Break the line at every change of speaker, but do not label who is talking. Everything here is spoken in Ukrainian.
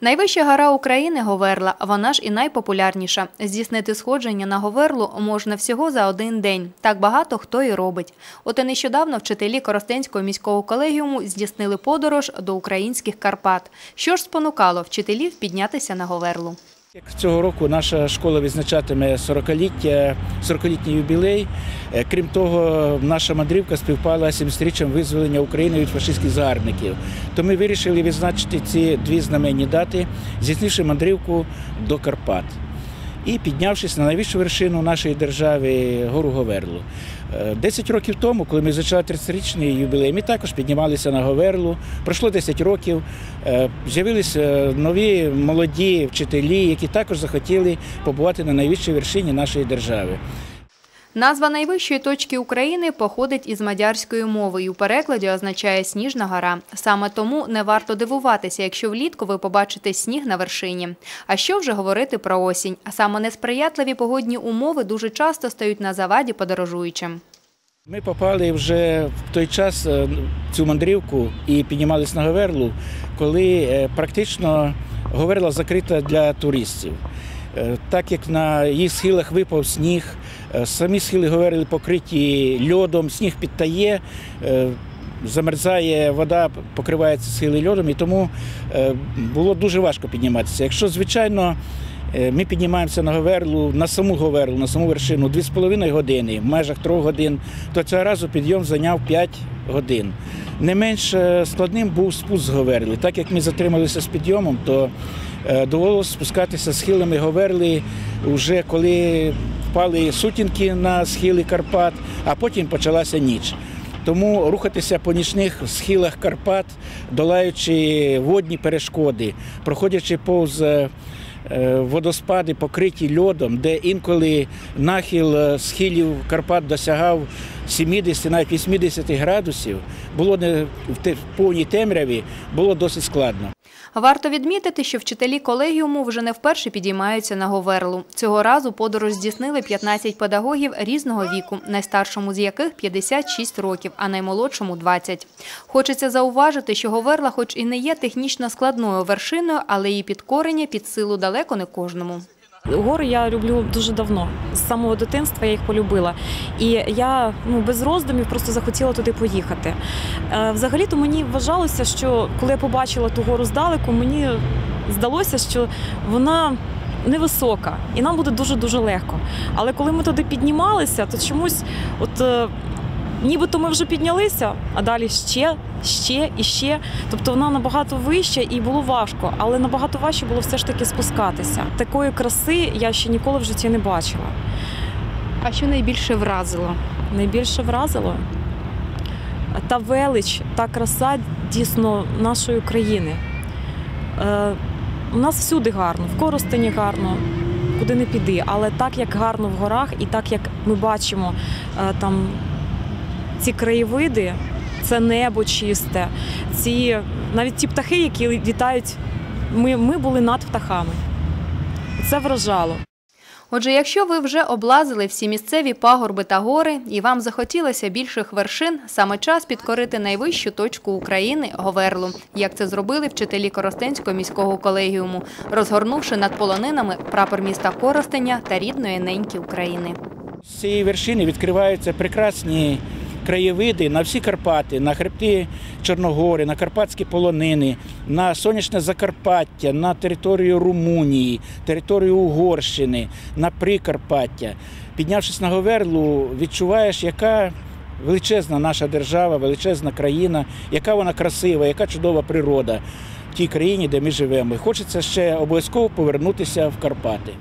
Найвища гора України Говерла, вона ж і найпопулярніша. Здійснити сходження на Говерлу можна всього за один день. Так багато хто і робить. От і нещодавно вчителі Коростенського міського колегіуму здійснили подорож до українських Карпат. Що ж спонукало вчителів піднятися на Говерлу?
Як цього року наша школа відзначатиме 40-ліття, 40-літній юбілей. Е, Крім того, наша мандрівка співпала з 70-річчям визволення України від фашистських загарбників. То ми вирішили відзначити ці дві знаменні дати, здійснивши мандрівку до Карпат. І піднявшись на найвищу вершину нашої держави гору Говерлу. Десять років тому, коли ми зачали 30-річний юбілей, ми також піднімалися на Говерлу. Пройшло 10 років, е, з'явилися нові молоді вчителі, які також захотіли побувати на найвищій вершині нашої держави.
Назва найвищої точки України походить із мадярської мови і у перекладі означає «сніжна гора». Саме тому не варто дивуватися, якщо влітку ви побачите сніг на вершині. А що вже говорити про осінь? А саме несприятливі погодні умови дуже часто стають на заваді подорожуючим.
Ми попали вже в той час е, цю мандрівку і піднімалися на Говерлу, коли е, практично Говерла закрита для туристів. Е, Так як на її схилах випав сніг, е, самі схили Говерли покриті льодом, сніг підтає, е, замерзає вода, покривається схили льодом, і тому було дуже важко підніматися. Якщо, звичайно, Ми піднімаємося на Говерлу, на саму Говерлу, на саму вершину 2,5 години, в межах 3 годин, то цього разу підйом зайняв 5 годин. Не менш е, складним був спуск Говерли. Так як ми затрималися з підйомом, то е, довелося спускатися схилами Говерли вже коли впали сутінки на схили Карпат, а потім почалася ніч. Тому рухатися по нічних схилах Карпат, долаючи водні перешкоди, проходячи повз е, водоспади, покриті льодом, де інколи нахил схилів Карпат досягав 70, навіть 80 градусів, було не в повній темряві, було досить складно.
Варто відмітити, що вчителі колегіуму вже не вперше підіймаються на Говерлу. Цього разу подорож здійснили 15 педагогів різного віку, найстаршому з яких 56 років, а наймолодшому – 20. Хочеться зауважити, що Говерла хоч і не є технічно складною вершиною, але її підкорення під силу далеко не кожному.
Гори я люблю дуже давно. З самого дитинства я їх полюбила. І я ну, без роздумів просто захотіла туди поїхати. Е, взагалі-то мені вважалося, що коли я побачила ту гору здалеку, мені здалося, що вона невисока і нам буде дуже-дуже легко. Але коли ми туди піднімалися, то чомусь от. Нібито ми вже піднялися, а далі ще, ще і ще. Тобто вона набагато вища і було важко, але набагато важче було все ж таки спускатися. Такої краси я ще ніколи в житті не бачила.
А що найбільше вразило?
Найбільше вразило та велич, та краса дійсно нашої країни. Е, у нас всюди гарно, в Коростені гарно, куди не піди, але так як гарно в горах, і так як ми бачимо е, там ці краєвиди, це небо чисте, ці навіть ті птахи, які літають, ми, ми були над птахами. Це вражало.
Отже, якщо ви вже облазили всі місцеві пагорби та гори і вам захотілося більших вершин, саме час підкорити найвищу точку України – Говерлу, як це зробили вчителі Коростенського міського колегіуму, розгорнувши над полонинами прапор міста Коростеня та рідної неньки України.
З цієї вершини відкриваються прекрасні краєвиди на всі Карпати, на хребти Чорногори, на карпатські полонини, на сонячне Закарпаття, на територію Румунії, територію Угорщини, на Прикарпаття. Піднявшись на Говерлу, відчуваєш, яка величезна наша держава, величезна країна, яка вона красива, яка чудова природа в тій країні, де ми живемо. І Хочеться ще обов'язково повернутися в Карпати.